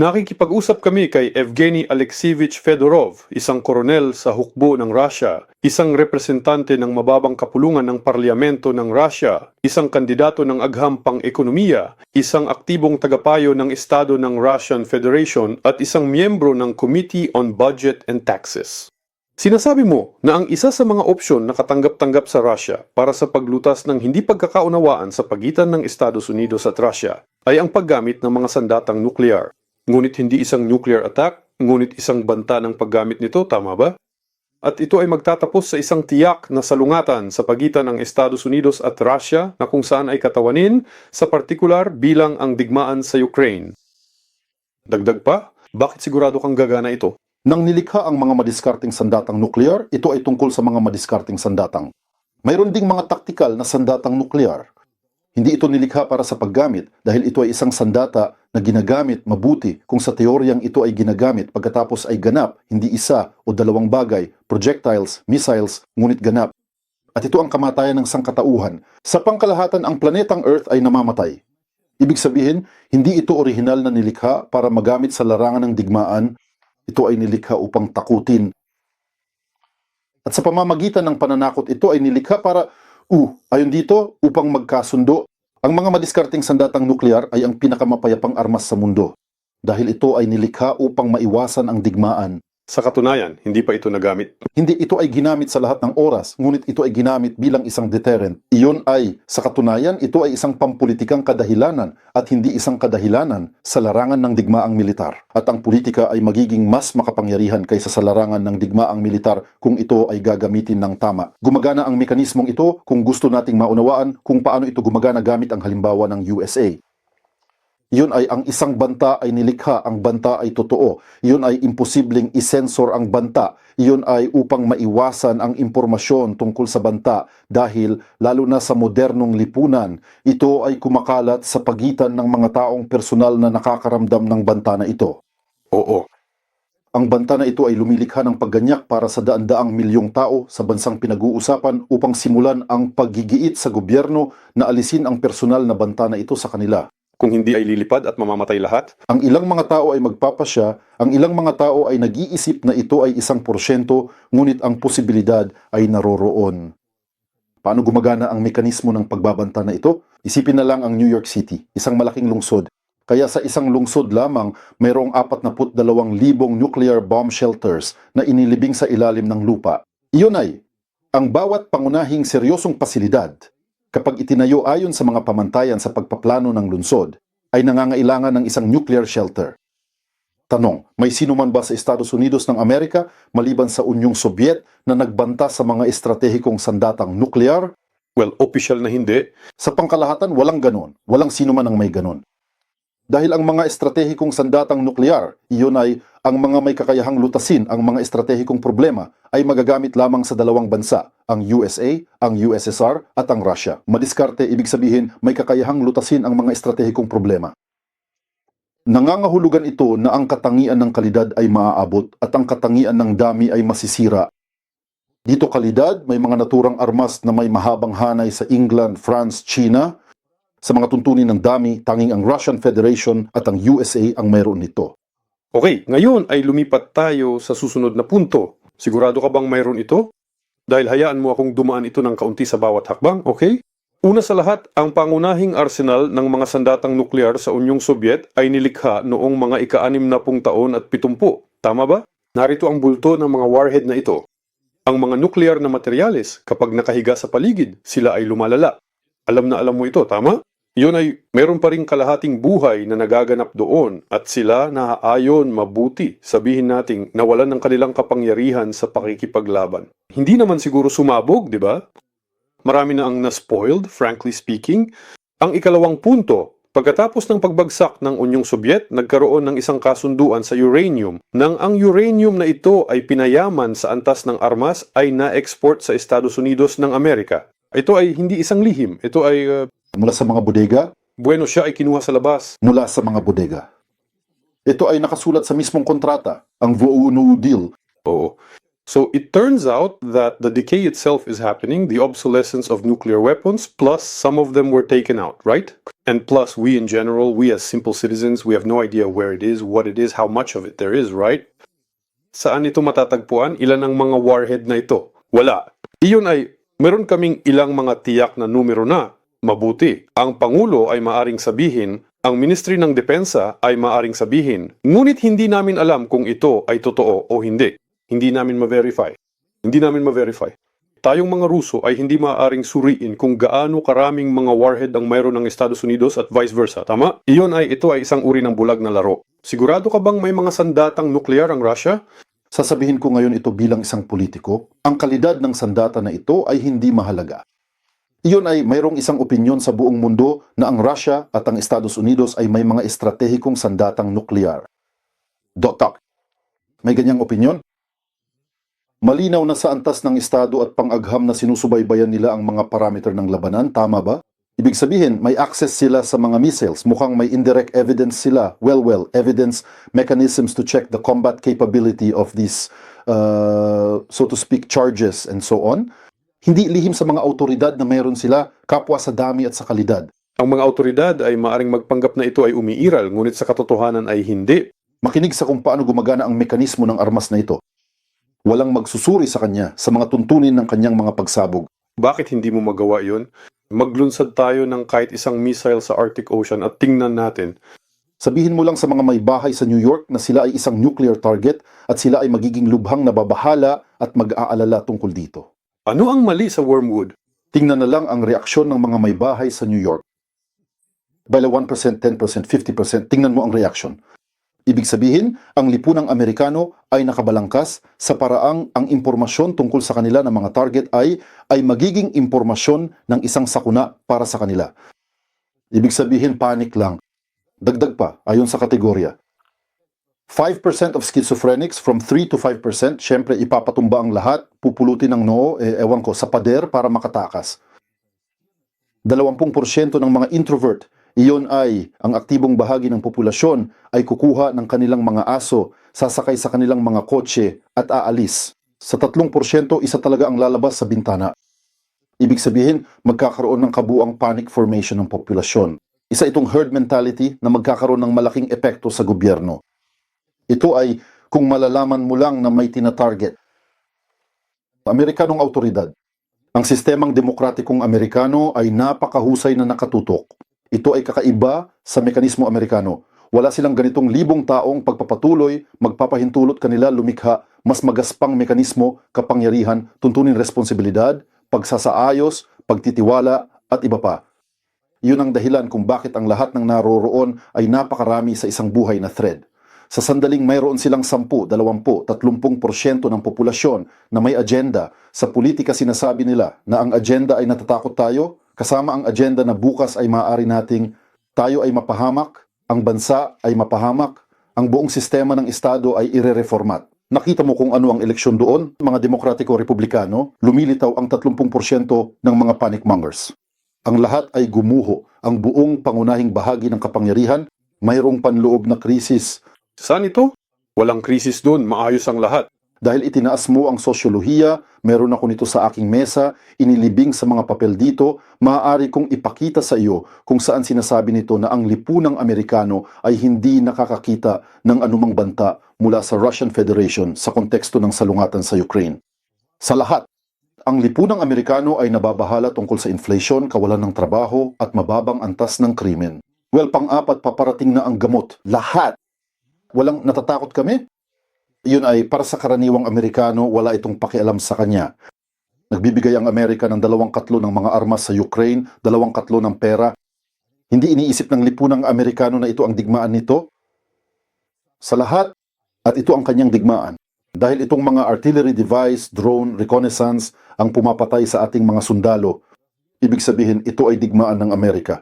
Nakikipag-usap kami kay Evgeny Alexeyevich Fedorov, isang koronel sa hukbo ng Russia, isang representante ng mababang kapulungan ng parlamento ng Russia, isang kandidato ng agham pang-ekonomiya, isang aktibong tagapayo ng Estado ng Russian Federation at isang miyembro ng Committee on Budget and Taxes. Sinasabi mo na ang isa sa mga opsyon na katanggap-tanggap sa Russia para sa paglutas ng hindi pagkakaunawaan sa pagitan ng Estados Unidos at Russia ay ang paggamit ng mga sandatang nuklear. Ngunit hindi isang nuclear attack, ngunit isang banta ng paggamit nito, tama ba? At ito ay magtatapos sa isang tiyak na salungatan sa pagitan ng Estados Unidos at Russia na kung saan ay katawanin, sa partikular bilang ang digmaan sa Ukraine. Dagdag pa, bakit sigurado kang gagana ito? Nang nilikha ang mga madiskarteng sandatang nuklear, ito ay tungkol sa mga madiskarteng sandatang. Mayroon ding mga taktikal na sandatang nuklear. Hindi ito nilikha para sa paggamit dahil ito ay isang sandata na ginagamit mabuti kung sa teoryang ito ay ginagamit pagkatapos ay ganap, hindi isa o dalawang bagay, projectiles, missiles, ngunit ganap. At ito ang kamatayan ng sangkatauhan. Sa pangkalahatan, ang planetang Earth ay namamatay. Ibig sabihin, hindi ito orihinal na nilikha para magamit sa larangan ng digmaan. Ito ay nilikha upang takutin. At sa pamamagitan ng pananakot, ito ay nilikha para, uh, ayon dito, upang magkasundo. Ang mga madiskarteng sandatang nuklear ay ang pinakamapayapang armas sa mundo. Dahil ito ay nilikha upang maiwasan ang digmaan. Sa katunayan, hindi pa ito nagamit. Hindi ito ay ginamit sa lahat ng oras, ngunit ito ay ginamit bilang isang deterrent. Iyon ay, sa katunayan, ito ay isang pampulitikang kadahilanan at hindi isang kadahilanan sa larangan ng digmaang militar. At ang politika ay magiging mas makapangyarihan kaysa sa larangan ng digmaang militar kung ito ay gagamitin ng tama. Gumagana ang mekanismong ito kung gusto nating maunawaan kung paano ito gumagana gamit ang halimbawa ng USA. Yun ay ang isang banta ay nilikha, ang banta ay totoo. Yun ay imposibleng isensor ang banta. Yun ay upang maiwasan ang impormasyon tungkol sa banta dahil lalo na sa modernong lipunan, ito ay kumakalat sa pagitan ng mga taong personal na nakakaramdam ng banta na ito. Oo. Ang banta na ito ay lumilikha ng pagganyak para sa daan-daang milyong tao sa bansang pinag-uusapan upang simulan ang paggigiit sa gobyerno na alisin ang personal na banta na ito sa kanila. Kung hindi ay lilipad at mamamatay lahat, Ang ilang mga tao ay magpapasya, ang ilang mga tao ay nag-iisip na ito ay isang porsyento, ngunit ang posibilidad ay naroroon. Paano gumagana ang mekanismo ng pagbabanta na ito? Isipin na lang ang New York City, isang malaking lungsod. Kaya sa isang lungsod lamang, mayroong 42,000 nuclear bomb shelters na inilibing sa ilalim ng lupa. Iyon ay, ang bawat pangunahing seryosong pasilidad kapag itinayo ayon sa mga pamantayan sa pagpaplano ng lungsod, ay nangangailangan ng isang nuclear shelter. Tanong, may sino man ba sa Estados Unidos ng Amerika maliban sa Unyong Sobyet na nagbanta sa mga estratehikong sandatang nuklear? well, official na hindi. Sa pangkalahatan, walang ganon. Walang sino man ang may ganon. Dahil ang mga estratehikong sandatang nuklear, iyon ay ang mga may kakayahang lutasin ang mga estratehikong problema ay magagamit lamang sa dalawang bansa, ang USA, ang USSR at ang Russia. Madiskarte ibig sabihin may kakayahang lutasin ang mga estratehikong problema. Nangangahulugan ito na ang katangian ng kalidad ay maaabot at ang katangian ng dami ay masisira. Dito kalidad, may mga naturang armas na may mahabang hanay sa England, France, China. Sa mga tuntunin ng dami, tanging ang Russian Federation at ang USA ang mayroon nito. Okay, ngayon ay lumipat tayo sa susunod na punto. Sigurado ka bang mayroon ito? Dahil hayaan mo akong dumaan ito ng kaunti sa bawat hakbang, okay? Una sa lahat, ang pangunahing arsenal ng mga sandatang nuklear sa Unyong Sobyet ay nilikha noong mga ika-anim na pung taon at pitumpu. Tama ba? Narito ang bulto ng mga warhead na ito. Ang mga nuklear na materyales, kapag nakahiga sa paligid, sila ay lumalala. Alam na alam mo ito, tama? Yun ay meron pa ring kalahating buhay na nagaganap doon at sila naaayon mabuti sabihin nating nawalan ng kanilang kapangyarihan sa pakikipaglaban. Hindi naman siguro sumabog, di ba? Marami na ang na-spoiled, frankly speaking. Ang ikalawang punto, pagkatapos ng pagbagsak ng Unyong Sobyet, nagkaroon ng isang kasunduan sa uranium nang ang uranium na ito ay pinayaman sa antas ng armas ay na-export sa Estados Unidos ng Amerika. Ito ay hindi isang lihim. Ito ay uh, Mula sa mga bodega, Bueno siya ay kinuha sa labas. mula sa mga bodega. Ito ay nakasulat sa mismong kontrata, ang VOU Deal. Oo. So it turns out that the decay itself is happening, the obsolescence of nuclear weapons, plus some of them were taken out, right? And plus, we in general, we as simple citizens, we have no idea where it is, what it is, how much of it there is, right? Saan ito matatagpuan? Ilan ang mga warhead na ito? Wala. Iyon ay, meron kaming ilang mga tiyak na numero na. Mabuti. Ang Pangulo ay maaring sabihin, ang Ministry ng Depensa ay maaring sabihin, ngunit hindi namin alam kung ito ay totoo o hindi. Hindi namin ma-verify. Hindi namin ma-verify. Tayong mga Ruso ay hindi maaaring suriin kung gaano karaming mga warhead ang mayroon ng Estados Unidos at vice versa. Tama? Iyon ay ito ay isang uri ng bulag na laro. Sigurado ka bang may mga sandatang nuklear ang Russia? Sasabihin ko ngayon ito bilang isang politiko, ang kalidad ng sandata na ito ay hindi mahalaga. Iyon ay mayroong isang opinyon sa buong mundo na ang Russia at ang Estados Unidos ay may mga estratehikong sandatang nuklear. Dotak. May ganyang opinyon? Malinaw na sa antas ng Estado at pang-agham na sinusubaybayan nila ang mga parameter ng labanan, tama ba? Ibig sabihin, may access sila sa mga missiles. Mukhang may indirect evidence sila. Well, well, evidence mechanisms to check the combat capability of these, uh, so to speak, charges and so on. Hindi lihim sa mga autoridad na mayroon sila kapwa sa dami at sa kalidad. Ang mga autoridad ay maaring magpanggap na ito ay umiiral, ngunit sa katotohanan ay hindi. Makinig sa kung paano gumagana ang mekanismo ng armas na ito. Walang magsusuri sa kanya sa mga tuntunin ng kanyang mga pagsabog. Bakit hindi mo magawa yon? Maglunsad tayo ng kahit isang missile sa Arctic Ocean at tingnan natin. Sabihin mo lang sa mga may bahay sa New York na sila ay isang nuclear target at sila ay magiging lubhang nababahala at mag-aalala tungkol dito. Ano ang mali sa Wormwood? Tingnan na lang ang reaksyon ng mga may bahay sa New York. Bala 1%, 10%, 50%, tingnan mo ang reaksyon. Ibig sabihin, ang lipunang Amerikano ay nakabalangkas sa paraang ang impormasyon tungkol sa kanila ng mga target ay ay magiging impormasyon ng isang sakuna para sa kanila. Ibig sabihin, panic lang. Dagdag pa, ayon sa kategorya. 5% of schizophrenics from 3 to 5%, syempre ipapatumba ang lahat, pupulutin ng noo, eh, ewan ko, sa pader para makatakas. 20% ng mga introvert, iyon ay ang aktibong bahagi ng populasyon ay kukuha ng kanilang mga aso, sasakay sa kanilang mga kotse at aalis. Sa 3% isa talaga ang lalabas sa bintana. Ibig sabihin, magkakaroon ng kabuang panic formation ng populasyon. Isa itong herd mentality na magkakaroon ng malaking epekto sa gobyerno. Ito ay kung malalaman mo lang na may tinatarget. Amerikanong autoridad. Ang sistemang demokratikong Amerikano ay napakahusay na nakatutok. Ito ay kakaiba sa mekanismo Amerikano. Wala silang ganitong libong taong pagpapatuloy, magpapahintulot kanila lumikha mas magaspang mekanismo, kapangyarihan, tuntunin responsibilidad, pagsasaayos, pagtitiwala, at iba pa. Yun ang dahilan kung bakit ang lahat ng naroroon ay napakarami sa isang buhay na thread. Sa sandaling mayroon silang 10, 20, 30% ng populasyon na may agenda, sa politika sinasabi nila na ang agenda ay natatakot tayo, kasama ang agenda na bukas ay maaari nating tayo ay mapahamak, ang bansa ay mapahamak, ang buong sistema ng Estado ay ire-reformat. Nakita mo kung ano ang eleksyon doon, mga demokratiko-republikano, lumilitaw ang 30% ng mga panic mongers. Ang lahat ay gumuho, ang buong pangunahing bahagi ng kapangyarihan, mayroong panloob na krisis, Saan ito? Walang krisis doon, maayos ang lahat. Dahil itinaas mo ang sosyolohiya, meron ako nito sa aking mesa, inilibing sa mga papel dito, maaari kong ipakita sa iyo kung saan sinasabi nito na ang lipunang Amerikano ay hindi nakakakita ng anumang banta mula sa Russian Federation sa konteksto ng salungatan sa Ukraine. Sa lahat, ang lipunang Amerikano ay nababahala tungkol sa inflation, kawalan ng trabaho at mababang antas ng krimen. Well, pang-apat, paparating na ang gamot. Lahat walang natatakot kami. Yun ay para sa karaniwang Amerikano, wala itong pakialam sa kanya. Nagbibigay ang Amerika ng dalawang katlo ng mga armas sa Ukraine, dalawang katlo ng pera. Hindi iniisip ng lipunang Amerikano na ito ang digmaan nito. Sa lahat, at ito ang kanyang digmaan. Dahil itong mga artillery device, drone, reconnaissance ang pumapatay sa ating mga sundalo, ibig sabihin ito ay digmaan ng Amerika.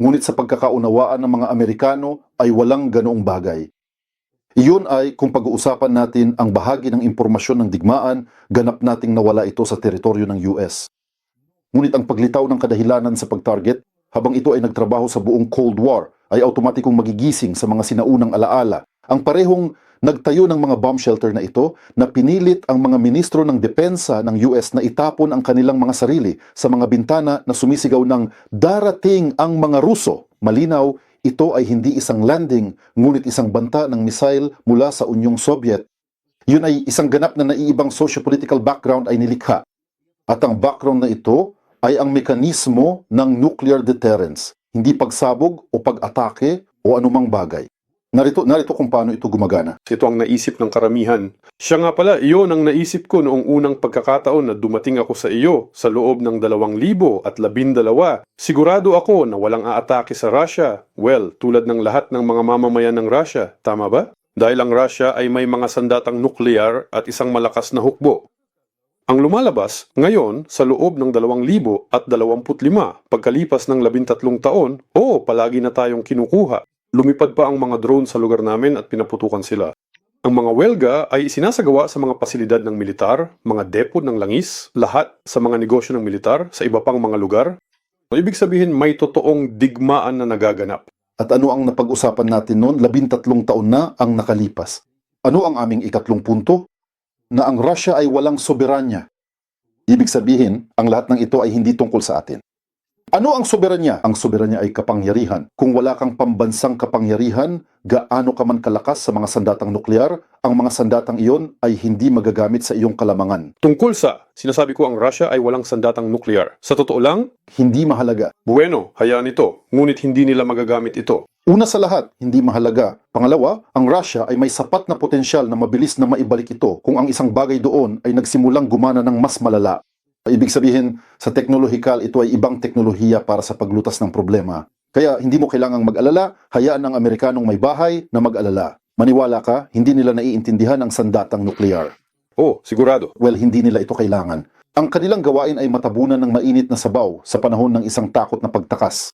Ngunit sa pagkakaunawaan ng mga Amerikano ay walang ganoong bagay. Iyon ay kung pag-uusapan natin ang bahagi ng impormasyon ng digmaan, ganap nating nawala ito sa teritoryo ng US. Ngunit ang paglitaw ng kadahilanan sa pag-target, habang ito ay nagtrabaho sa buong Cold War, ay automatikong magigising sa mga sinaunang alaala. Ang parehong nagtayo ng mga bomb shelter na ito na pinilit ang mga ministro ng depensa ng US na itapon ang kanilang mga sarili sa mga bintana na sumisigaw ng darating ang mga Ruso. Malinaw, ito ay hindi isang landing, ngunit isang banta ng missile mula sa Unyong Soviet. Yun ay isang ganap na naiibang socio-political background ay nilikha. At ang background na ito ay ang mekanismo ng nuclear deterrence, hindi pagsabog o pag-atake o anumang bagay. Narito, narito kung paano ito gumagana. Ito ang naisip ng karamihan. Siya nga pala, iyon ang naisip ko noong unang pagkakataon na dumating ako sa iyo sa loob ng dalawang libo at labindalawa. Sigurado ako na walang aatake sa Russia. Well, tulad ng lahat ng mga mamamayan ng Russia, tama ba? Dahil ang Russia ay may mga sandatang nuklear at isang malakas na hukbo. Ang lumalabas ngayon sa loob ng 2,025 pagkalipas ng 13 taon, oo, palagi na tayong kinukuha. Lumipad pa ang mga drone sa lugar namin at pinaputukan sila. Ang mga welga ay sinasagawa sa mga pasilidad ng militar, mga depo ng langis, lahat sa mga negosyo ng militar, sa iba pang mga lugar. Ibig sabihin may totoong digmaan na nagaganap. At ano ang napag-usapan natin noon? Labintatlong taon na ang nakalipas. Ano ang aming ikatlong punto? Na ang Russia ay walang soberanya. Ibig sabihin, ang lahat ng ito ay hindi tungkol sa atin. Ano ang soberanya? Ang soberanya ay kapangyarihan. Kung wala kang pambansang kapangyarihan, gaano ka man kalakas sa mga sandatang nuklear, ang mga sandatang iyon ay hindi magagamit sa iyong kalamangan. Tungkol sa, sinasabi ko ang Russia ay walang sandatang nuklear. Sa totoo lang, Hindi mahalaga. bueno, hayaan ito, ngunit hindi nila magagamit ito. Una sa lahat, hindi mahalaga. Pangalawa, ang Russia ay may sapat na potensyal na mabilis na maibalik ito kung ang isang bagay doon ay nagsimulang gumana ng mas malala. Ibig sabihin, sa teknolohikal, ito ay ibang teknolohiya para sa paglutas ng problema. Kaya hindi mo kailangang mag-alala, hayaan ang Amerikanong may bahay na mag-alala. Maniwala ka, hindi nila naiintindihan ang sandatang nuklear. Oh, sigurado. Well, hindi nila ito kailangan. Ang kanilang gawain ay matabunan ng mainit na sabaw sa panahon ng isang takot na pagtakas.